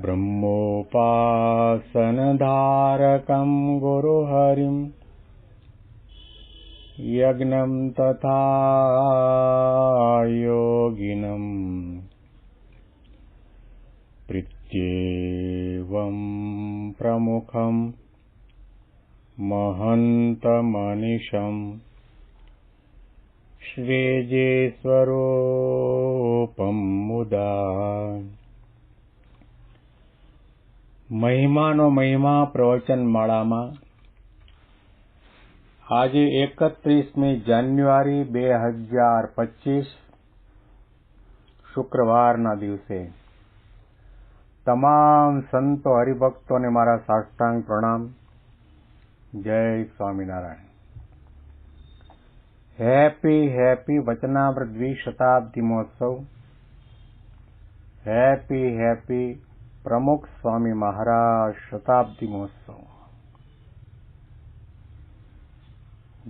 ब्रह्मोपासनधारकं गुरुहरिम् यज्ञं तथा योगिनम् प्रीत्येवं प्रमुखं महन्तमनिशम् श्रीजे स्वरूपं मुदा મહિમાનો મહિમા પ્રવચન માળામાં આજે એકત્રીસમી જાન્યુઆરી બે હજાર પચીસ શુક્રવારના દિવસે તમામ સંતો હરિભક્તોને મારા સાષ્ટાંગ પ્રણામ. જય સ્વામિનારાયણ. હેપી હેપી વચનામૃત દ્વિશતાબ્દી મહોત્સવ. હેપી હેપી પ્રમુખ સ્વામી મહારાજ શતાબ્દી મહોત્સવ.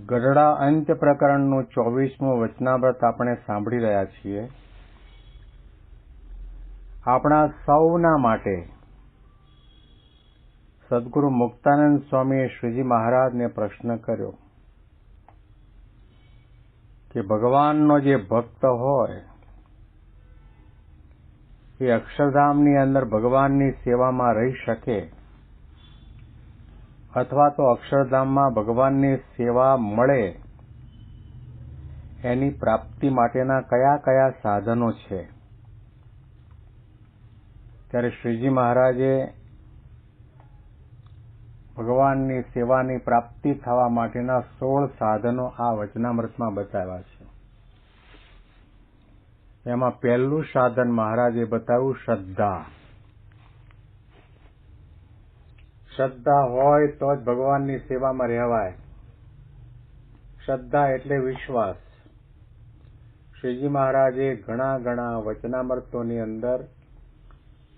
ગઢડા અંત્ય પ્રકરણનું ચોવીસમું વચનાવ્રત આપણે સાંભળી રહ્યા છીએ. આપણા સૌના માટે સદગુરુ મુક્તાનંદ સ્વામીએ શ્રીજી મહારાજને પ્રશ્ન કર્યો કે ભગવાનનો જે ભક્ત હોય એ અક્ષરધામની અંદર ભગવાનની સેવામાં રહી શકે અથવા તો અક્ષરધામમાં ભગવાનની સેવા મળે એની પ્રાપ્તિ માટેના કયા કયા સાધનો છે? ત્યારે શ્રીજી મહારાજે ભગવાનની સેવાની પ્રાપ્તિ થવા માટેના સોળ સાધનો આ વચનામૃતમાં બતાવ્યા છે. એમાં પહેલું સાધન મહારાજે બતાવ્યું, શ્રદ્ધા. શ્રદ્ધા હોય તો જ ભગવાનની સેવામાં રહેવાય. શ્રદ્ધા એટલે વિશ્વાસ. શ્રીજી મહારાજે ઘણા ઘણા વચનામૃતોની અંદર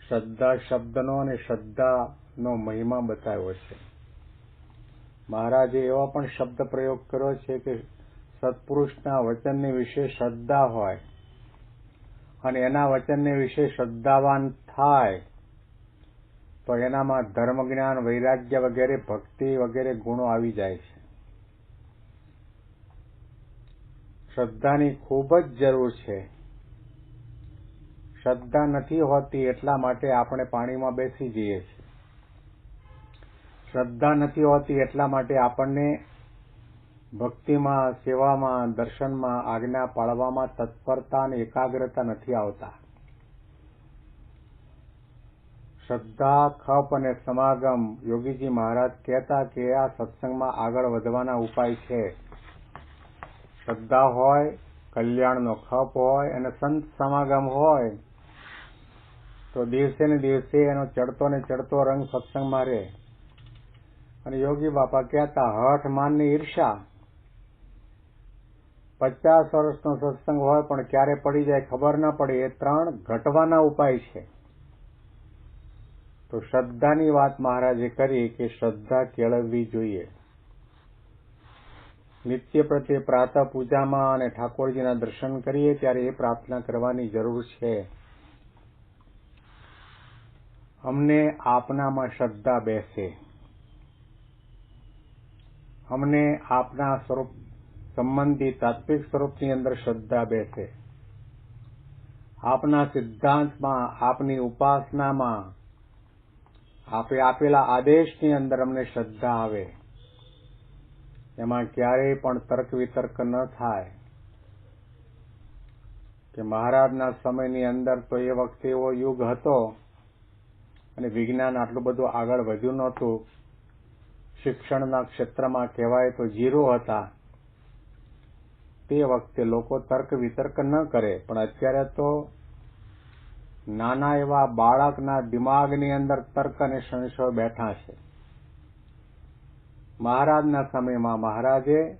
શ્રદ્ધા શબ્દનો અને શ્રદ્ધાનો મહિમા બતાવ્યો છે. મહારાજે એવો પણ શબ્દ પ્રયોગ કર્યો છે કે સત્પુરુષના વચનની વિશે શ્રદ્ધા હોય અને એના વચનને વિશે શ્રદ્ધાવાન થાય, તો એનામાં ધર્મ જ્ઞાન વૈરાગ્ય વગેરે, ભક્તિ વગેરે ગુણો આવી જાય છે. શ્રદ્ધાની ખૂબ જ જરૂર છે. શ્રદ્ધા નથી હોતી એટલા માટે આપણે પાણીમાં બેસી જઈએ છીએ. શ્રદ્ધા નથી હોતી એટલા માટે આપણને ભક્તિમાં, સેવામાં, દર્શનમાં, આજ્ઞા પાળવામાં તત્પરતા અને એકાગ્રતા નથી આવતા. શ્રદ્ધા, ખપ અને સમાગમ યોગીજી મહારાજ કહેતા કે આ સત્સંગમાં આગળ વધવાના ઉપાય છે. શ્રદ્ધા હોય, કલ્યાણનો ખપ હોય અને સંત સમાગમ હોય, તો દિવસે ને દિવસે એનો ચડતો ને ચડતો રંગ સત્સંગમાં રહે. અને યોગી બાપા કહેતા, હઠ માનની ઈર્ષા. પચાસ વર્ષનો સત્સંગ હોય પણ ક્યારે પડી જાય ખબર ના પડે, એ ત્રણ ઘટવાના ઉપાય છે. તો શ્રદ્ધાની વાત મહારાજે કરી કે શ્રદ્ધા કેળવવી જોઈએ. નિત્ય પ્રત્યે પ્રાતઃ પૂજામાં અને ઠાકોરજીના દર્શન કરીએ ત્યારે એ પ્રાર્થના કરવાની જરૂર છે. અમને આપનામાં શ્રદ્ધા બેસે. અમને આપના સ્વરૂપ સંબંધી તાત્વિક સ્વરૂપની અંદર શ્રદ્ધા બેસે. આપના સિદ્ધાંતમાં, આપની ઉપાસનામાં, આપે આપેલા આદેશની અંદર અમને શ્રદ્ધા આવે. એમાં ક્યારેય પણ તર્ક વિતર્ક ન થાય. કે મહારાજના સમયની અંદર તો એ વખતે એવો યુગ હતો અને વિજ્ઞાન આટલું બધું આગળ વધ્યું નહોતું. શિક્ષણના ક્ષેત્રમાં કહેવાય તો ઝીરો હતા. તે વખતે લોકો તર્ક વિતર્ક ન કરે, પણ અત્યારે તો નાના એવા બાળકના દિમાગની અંદર તર્ક અને સંશય બેઠા છે. મહારાજના સમયમાં મહારાજે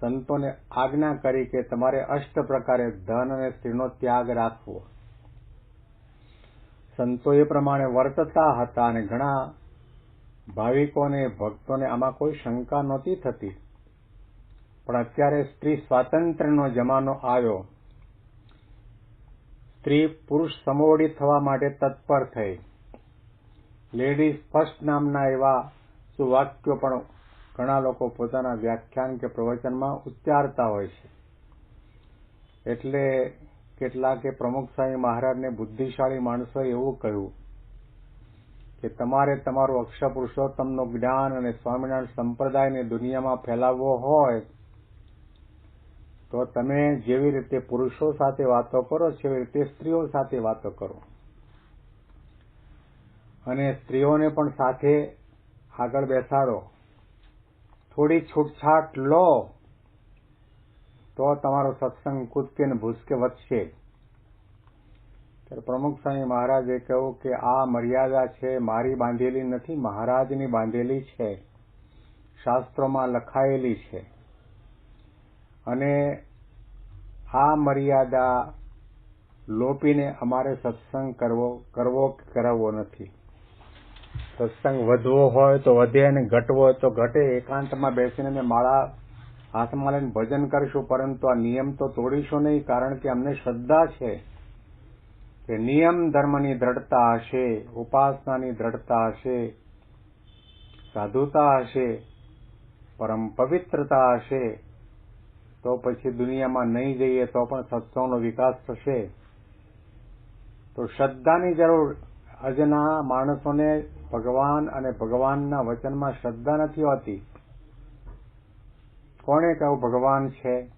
સંતોને આજ્ઞા કરી કે તમારે અષ્ટ પ્રકારે ધન અને સ્ત્રીનો ત્યાગ રાખવો. સંતો એ પ્રમાણે વર્તતા હતા અને ઘણા ભાવિકોને, ભક્તોને આમાં કોઈ શંકા નહોતી થતી. પણ અત્યારે સ્ત્રી સ્વાતંત્ર્યનો જમાનો આવ્યો. સ્ત્રી પુરુષ સમોવડી થવા માટે તત્પર થઈ. લેડીઝ ફર્સ્ટ નામના એવા સુવાક્યો પણ ઘણા લોકો પોતાના વ્યાખ્યાન કે પ્રવચનમાં ઉચ્ચારતા હોય છે. એટલે કેટલાકે પ્રમુખ સ્વામી મહારાજને બુદ્ધિશાળી માણસોએ એવું કહ્યું કે તમારે તમારું અક્ષર પુરુષોત્તમનું જ્ઞાન અને સ્વામિનારાયણ સંપ્રદાયને દુનિયામાં ફેલાવવો હોય તો તમે જેવી રીતે પુરુષો સાથે વાતો કરો છો એવી રીતે સ્ત્રીઓ સાથે વાતો કરો. અને સ્ત્રીઓને પણ સાથે આગળ બેસાડો. થોડી છૂટછાટ લો, તો તમારો સત્સંગ કૂદકે ને ભૂસકે વધશે. ત્યારે પ્રમુખ સ્વામી મહારાજે કહ્યું કે આ મર્યાદા છે, મારી બાંધેલી નથી, મહારાજની બાંધેલી છે. શાસ્ત્રોમાં લખાયેલી છે. અને આ મર્યાદા લોપીને અમારે સત્સંગ કરવો કરવો કરાવવો નથી. સત્સંગ વધવો હોય તો વધે અને ઘટવો હોય તો ઘટે. એકાંતમાં બેસીને અમે માળા હાથમાં લઈને ભજન કરીશું, પરંતુ આ નિયમ તો તોડીશું નહીં, કારણ કે અમને શ્રદ્ધા છે કે નિયમ ધર્મની દ્રઢતા હશે, ઉપાસનાની દ્રઢતા હશે, સાધુતા હશે, પરમ પવિત્રતા હશે તો પછી દુનિયામાં નહીં જઈએ તો પણ સત્સંગનો વિકાસ થશે. તો શ્રદ્ધાની જરૂર આજના માણસોને ભગવાન અને ભગવાનના વચનમાં શ્રદ્ધા નથી હોતી. કોણે કહ્યું, ભગવાન છે.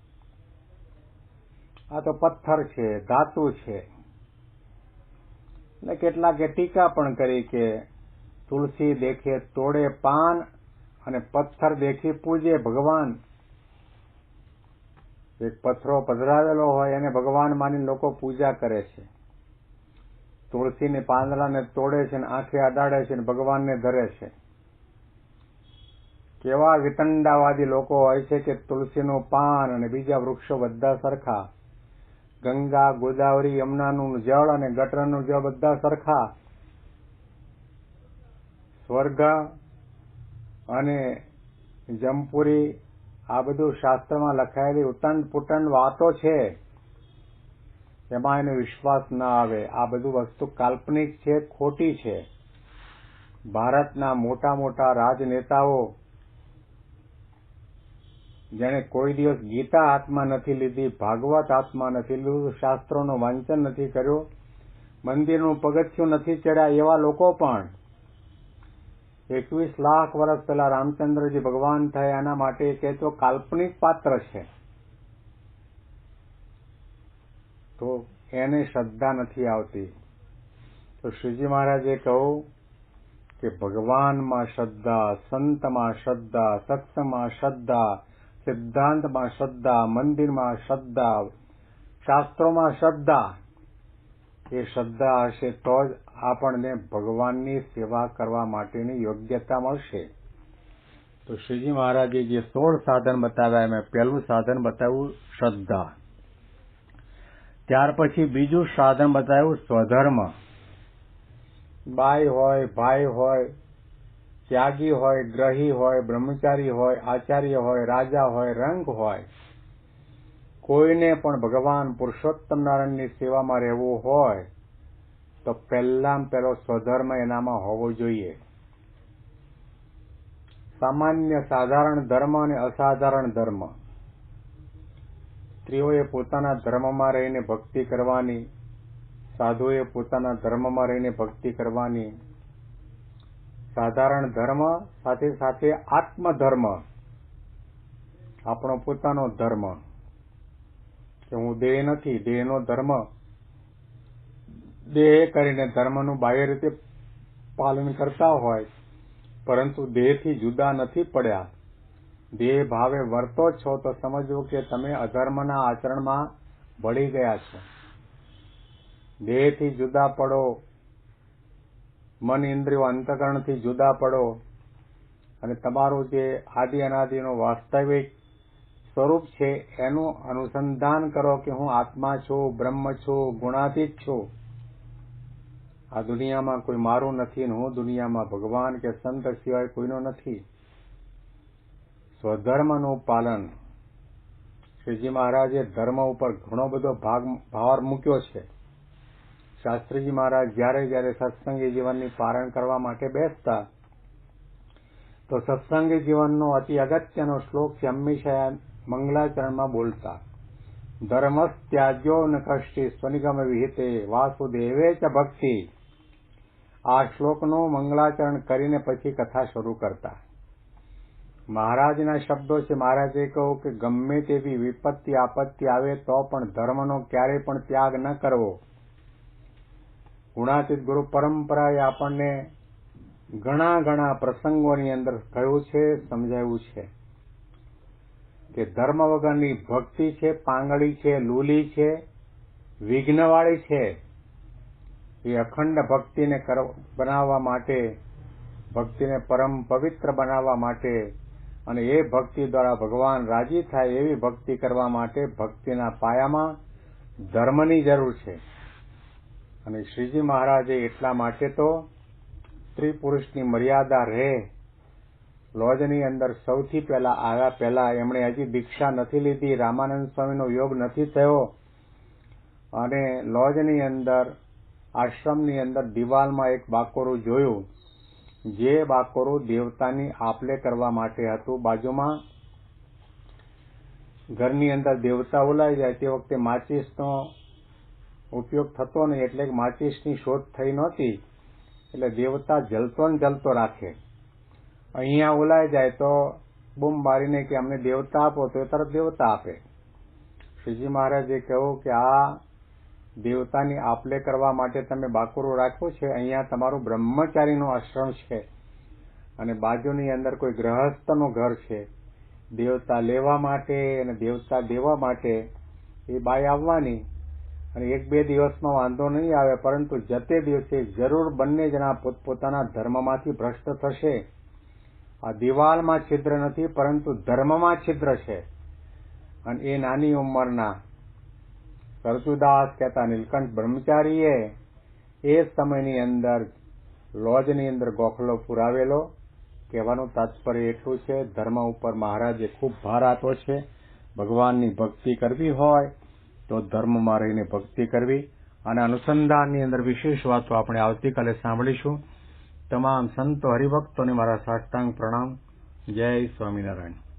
આ તો પથ્થર છે, ધાતુ છે. ને કેટલાકે ટીકા પણ કરી કે તુલસી દેખે તોડે પાન અને પથ્થર દેખી પૂજે ભગવાન. એક પથરો પધરાવેલો હોય એને ભગવાન માની લોકો પૂજા કરે છે. તુલસીને પાંદડાને તોડે છે ને આંખે અડાડે છે ને ભગવાનને ધરે છે. કેવા વિતંડાવાદી લોકો હોય છે કે તુલસીનું પાન અને બીજા વૃક્ષો બધા સરખા. ગંગા, ગોદાવરી, યમુનાનું જળ અને ગટરનું જળ બધા સરખા. સ્વર્ગ અને જમપુરી આ બધું શાસ્ત્રમાં લખાયેલી ઉટંડ પુટંડ વાતો છે. એમાં એને વિશ્વાસ ન આવે. આ બધું વસ્તુ કાલ્પનિક છે, ખોટી છે. ભારતના મોટા મોટા રાજનેતાઓ જેને કોઈ દિવસ ગીતા હાથમાં નથી લીધી, ભાગવત હાથમાં નથી લીધું, શાસ્ત્રોનું વાંચન નથી કર્યું, મંદિરનું પગથિયું નથી ચડ્યા એવા લોકો પણ એકવીસ લાખ વર્ષ પહેલા રામચંદ્રજી ભગવાન થયા. એના માટે કે તો કાલ્પનિક પાત્ર છે. તો એને શ્રદ્ધા નથી આવતી. તો શ્રીજી મહારાજે કહું કે ભગવાનમાં શ્રદ્ધા, સંતમાં શ્રદ્ધા, સત્સંગમાં શ્રદ્ધા, સિદ્ધાંતમાં શ્રદ્ધા, મંદિરમાં શ્રદ્ધા, શાસ્ત્રોમાં શ્રદ્ધા એ શ્રદ્ધા હશે તો જ આપણને ભગવાનની સેવા કરવા માટેની યોગ્યતા મળશે. તો શ્રીજી મહારાજે જે સોળ સાધન બતાવ્યા, એમાં પહેલું સાધન બતાવ્યું શ્રદ્ધા. ત્યાર પછી બીજું સાધન બતાવ્યું સ્વધર્મ. બાઈ હોય, ભાઈ હોય, ત્યાગી હોય, ગ્રહી હોય, બ્રહ્મચારી હોય, આચાર્ય હોય, રાજા હોય, રંગ હોય. કોઈને પણ ભગવાન પુરુષોત્તમ નારાયણની સેવામાં રહેવું હોય, તો પહેલામાં પહેલો સ્વધર્મ એનામાં હોવો જોઈએ. સામાન્ય સાધારણ ધર્મ અને અસાધારણ ધર્મ. સ્ત્રીઓએ પોતાના ધર્મમાં રહીને ભક્તિ કરવાની સાધુએ પોતાના ધર્મમાં રહીને ભક્તિ કરવાની. સાધારણ ધર્મ સાથે સાથે આત્મધર્મ, આપણો પોતાનો ધર્મ. કે હું દેહ નથી, દેહનો ધર્મ, દેહ કરીને ધર્મનું બાહ્ય રીતે પાલન કરતા હોય, પરંતુ દેહથી જુદા નથી પડ્યા. દેહ ભાવે વર્તો છો તો સમજવું કે તમે અધર્મના આચરણમાં ભળી ગયા છો. દેહથી જુદા પડો, મન ઇન્દ્રિયો અંતકરણથી જુદા પડો, અને તમારું જે આદિ અનાદિનો વાસ્તવિક સ્વરૂપ છે, એનું અનુસંધાન કરો કે હું આત્મા છું, બ્રહ્મ છું, ગુણાતીત છું. આ દુનિયામાં કોઈ મારું નથી હું દુનિયામાં ભગવાન કે સંત સિવાય કોઈનો નથી. સ્વધર્મનું પાલન. શ્રીજી મહારાજે ધર્મ ઉપર ઘણો બધો ભાગ, ભાર મૂક્યો છે. શાસ્ત્રીજી મહારાજ જ્યારે જ્યારે સત્સંગી જીવનની પારણ કરવા માટે બેસતા, તો સત્સંગી જીવનનો અતિ અગત્યનો શ્લોક છે હંમેશા મંગલાચરણમાં બોલતા, ધર્મસ્ત્યાજ્યો ન કષ્ટી સ્વનિગમ વિહિતે વાસુદેવે ચ ભક્તિ. આ શ્લોકનું મંગલાચરણ કરીને પછી કથા શરૂ કરતા. મહારાજના શબ્દો છે, મહારાજે કહ્યું કે ગમે તેવી વિપત્તિ આપત્તિ આવે તો પણ ધર્મનો ક્યારેય પણ ત્યાગ ન કરવો. ગુણાતીત ગુરુ પરંપરાએ આપણને ઘણા ઘણા પ્રસંગોની અંદર કહ્યું છે, સમજાવ્યું છે. કે ધર્મ વગરની ભક્તિ છે, પાંગળી છે, લૂલી છે, વિઘ્નવાળી છે, એ અખંડ ભક્તિને બનાવવા માટે, ભક્તિને પરમ પવિત્ર બનાવવા માટે અને એ ભક્તિ દ્વારા ભગવાન રાજી થાય એવી ભક્તિ કરવા માટે ભક્તિના પાયામાં ધર્મની જરૂર છે. અને શ્રીજી મહારાજે એટલા માટે તો સ્ત્રી પુરુષની મર્યાદા રહે લોજની અંદર સૌથી પહેલા આવ્યા પહેલા એમણે હજી દીક્ષા નથી લીધી, રામાનંદ સ્વામીનો યોગ નથી થયો. અને લોજની અંદર, આશ્રમની અંદર દિવાલમાં એક બાકોરું જોયું, જે બાકોરું દેવતાની આપલે કરવા માટે હતું. બાજુમાં ઘરની અંદર દેવતા ઓલાઈ જાય તે વખતે માચિસનો ઉપયોગ થતો નહીં, એટલે માચિસની શોધ થઈ નહોતી. એટલે દેવતા જલતો ને જલતો રાખે. અહીંયા ઓલાઈ જાય તો બૂમ મારીને કે અમને દેવતા આપો, તો એ તરત દેવતા આપે. શ્રીજી મહારાજે કહ્યું કે આ દેવતાની આપલે કરવા માટે તમે બાકુરો રાખ્યો છે, અહીંયા તમારું બ્રહ્મચારીનું આશ્રમ છે અને બાજુની અંદર કોઈ ગ્રહસ્થનું ઘર છે. દેવતા લેવા માટે અને દેવતા દેવા માટે એ બાઈ આવવાની અને એક બે દિવસમાં વાંધો નહીં આવે, પરંતુ જતે દિવસે જરૂર બંને જણા પોતપોતાના ધર્મમાંથી ભ્રષ્ટ થશે. આ દિવાલમાં છિદ્ર નથી, પરંતુ ધર્મમાં છિદ્ર છે. અને એ નાની ઉંમરના સરસુદાસ કહેતા નીલકંઠ બ્રહ્મચારીએ એ સમયની અંદર લોજની અંદર ગોખલો પુરાવેલો. કહેવાનું તાત્પર્ય એટલું છે, ધર્મ ઉપર મહારાજે ખૂબ ભાર આપ્યો છે. ભગવાનની ભક્તિ કરવી હોય તો ધર્મમાં રહીને ભક્તિ કરવી. અને અનુસંધાનની અંદર વિશેષ વાતો આપણે આવતીકાલે સાંભળીશું. તમામ સંતો હરિભક્તોને મારા સાષ્ટાંગ પ્રણામ. જય સ્વામિનારાયણ.